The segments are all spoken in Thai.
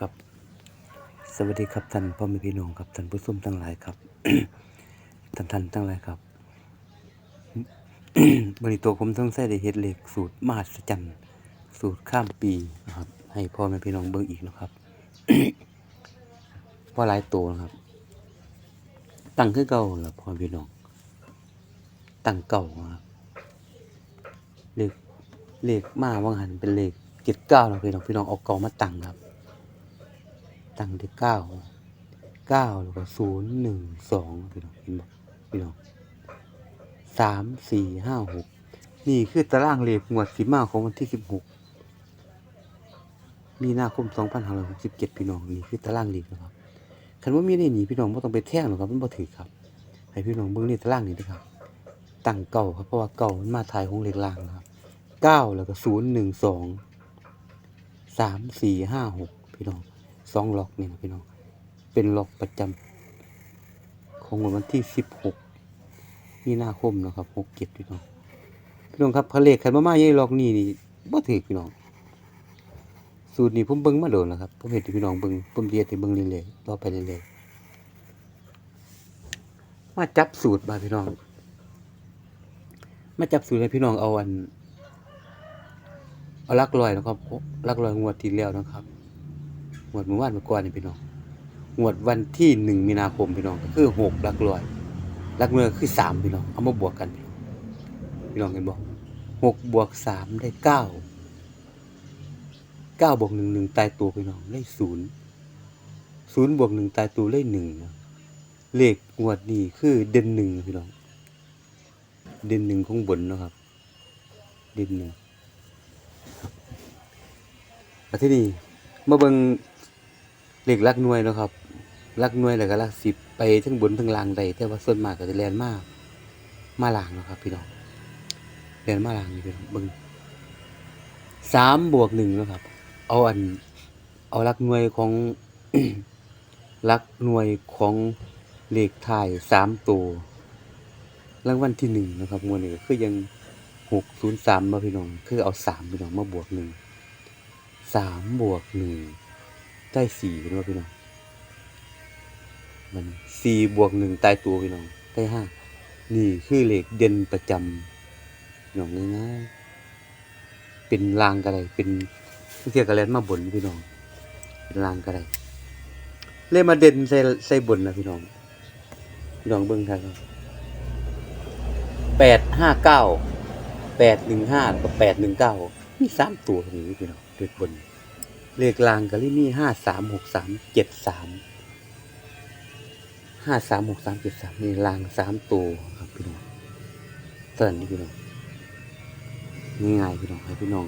ครับ สวัสดีครับท่านพ่อแม่พี่น้องครับท่านผู้ชมทั้งหลายครับท่านท่านทั้งหลายครับบริตัวผมต้องใช้ได้เฮ็ดเลขสูตรมหัศจรรย์สูตรข้ามปีนะครับ ให้พ่อแม่พี่น้องเบิ่งอีกนะครับว่าหลายตัวนะครับ ตั้งคือเก่าล่ะพ่อแม่พี่น้อง ตั้งเก่านะครับเลขเลขมาว่างหันเป็นเลขเจ็ดเก้านะพี่น้องพี่น้องเอาเก่ามาตั้งครับ ตั้งที่เก้าเก้าแล้วก็ศูนย์หนึ่งสองพี่น้องเห็นบ่พี่น้องสามสี่ห้าหกนี่คือตารางเลขงวดสิมาของวันที่สิบหกมีนาคมสองพันห้าร้อยหกสิบเจ็ดพี่น้องนี่คือตารางเลขนะครับคันว่ามีในนี้พี่น้องไม่ต้องไปแท่งหรอกครับมันบ่ถือครับ ให้พี่น้องเบิ่งในตารางนี้นะครับตั้งเก่าครับเพราะว่าเก่ามันมาทายของเลขล่างนะครับเก้าแล้วก็ศูนย์หนึ่งสองสามสี่ห้าหกพี่น้อง สองล็อกนี่นะพี่น้อง เป็นล็อกประจำของวันที่สิบหกมีนาคมนะครับหกเจ็ดพี่น้อง พี่น้องครับพระเลขขันมามาใหญ่ล็อกนี่นี่บ่ถือพี่น้อง สูตรนี้ผมเบิ่งมาโดนแล้วครับ ผมเห็นพี่น้องเบิ่งผมเรียนที่เบิ่งเรื่อยๆต่อไปเรื่อยๆมาจับสูตรบาพี่น้อง มาจับสูตรให้พี่น้องเอาอันเอาลักลอยนะครับลักลอยงวดที่แล้วนะครับ วดเมื่อวานเมื่อก่อนนี่พี่น้องงวดวันที่หนึ่งมีนาคมพี่น้องก็คือหกลักลอยลักเมือคือสามพี่น้องเอามาบวกกันพี่น้องพี่น้องเห็นบอกหกบวกสามได้เก้าเก้าบวกหนึ่งหนึ่งตายตัวพี่น้องได้ศูนย์ศูนย์บวกหนึ่งตายตัวได้หนึ่งเลขงวดนี้คือเด่นหนึ่งพี่น้อง เด่นหนึ่งของบนนะครับ เด่นหนึ่งที่นี่มาเบิ่ง เลขลักหน่วยนะครับลักหน่วยแล้วก็ลักสิบไปทั้งบนทั้งล่างได้แต่ว่าส่วนมากก็จะแลนมากมาล่างนะครับ พี่น้องแลนมาล่างนี่พี่น้องเบิ่งสามบวกหนึ่งนะครับ เอาอัน เอาลักหน่วยของลักหน่วยของเลขท้ายสามตัวรางวัลที่หนึ่งนะครับมวลนี้คือยังหกศูนย์สามมาพี่น้อง คือเอาสามพี่น้องมาบวกหนึ่งสามบวกหนึ่ง ได้สี่พี่น้องพี่น้องมันสี่บวกหนึ่งตายตัวพี่น้องได้ห้านี่คือเลขเด่นประจำพี่น้องง่ายๆเป็นรางกระไรเป็นเทียกระแลนมาบนพี่น้องเป็นรางกระไรเลยมาเด่นใส่ใส่บนนะพี่น้องพี่น้องเบิ้งครับแปดห้าเก้าแปดหนึ่งห้ากับแปดหนึ่งเก้ามีสามตัวตรงนี้พี่น้องเลขบน เลขลางก็เลยมีห้าสามหกสามเจ็ดสามห้าสามหกสามเจ็ดสามนี่ลางสามตัวครับพี่น้องเตือนนี่พี่น้องง่ายๆพี่น้องให้พี่น้อง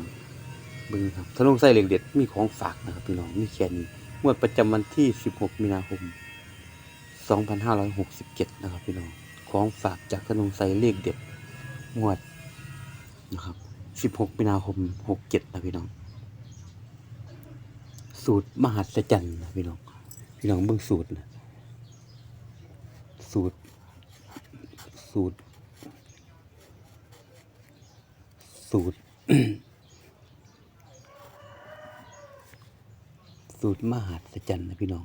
บิ่งครับถ้าลงใส่เหล็กเด็ดมีของฝากนะครับพี่น้องมีแค่นี้งวดประจำวันที่สิบหกมีนาคมสองพันห้าร้อยหกสิบเจ็ดนะครับพี่น้องของฝากจากธนงไซเลขเด็ดงวดนะครับ 16 มีนาคม 67 นะพี่น้อง สูตรมหัศจรรย์นะพี่น้องพี่น้องเบิ่งสูตรนะสูตร สูตร สูตร สูตรมหัศจรรย์นะพี่น้อง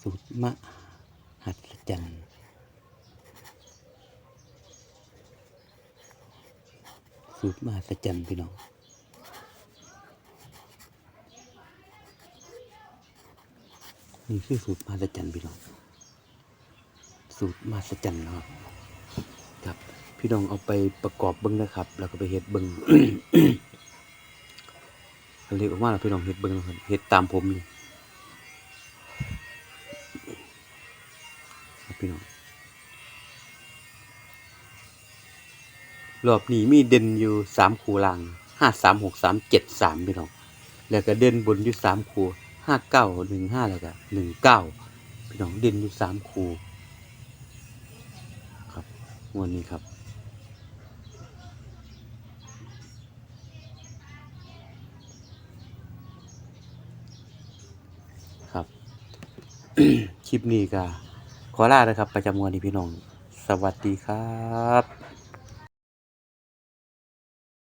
สูตรมหัศจรรย์สูตรมหัศจรรย์พี่น้อง นี่คือสูตรมหัศจรรย์พี่น้อง สูตรมหัศจรรย์นะครับ ครับ พี่น้องเอาไปประกอบเบิ้งนะครับ แล้วก็ไปเฮ็ดเบิ้งเรียกออกมาแล้วพี่น้องเฮ็ดเบิ้งนะครับเฮ็ดตามผมนี่ครับพี่น้องรอบนี้มีเด่นอยู่สามคูล่างห้าสามหกสามเจ็ดสามพี่น้อง แล้วก็เด่นบนอยู่สามคู ห้าเก้าหนึ่งห้าแล้วก็หนึ่งเก้าพี่น้องเด่นอยู่สามคูครับวันนี้ครับครับ คลิปนี้ก็ขอลาเลยครับ ประจำวันนี้พี่น้อง สวัสดีครับ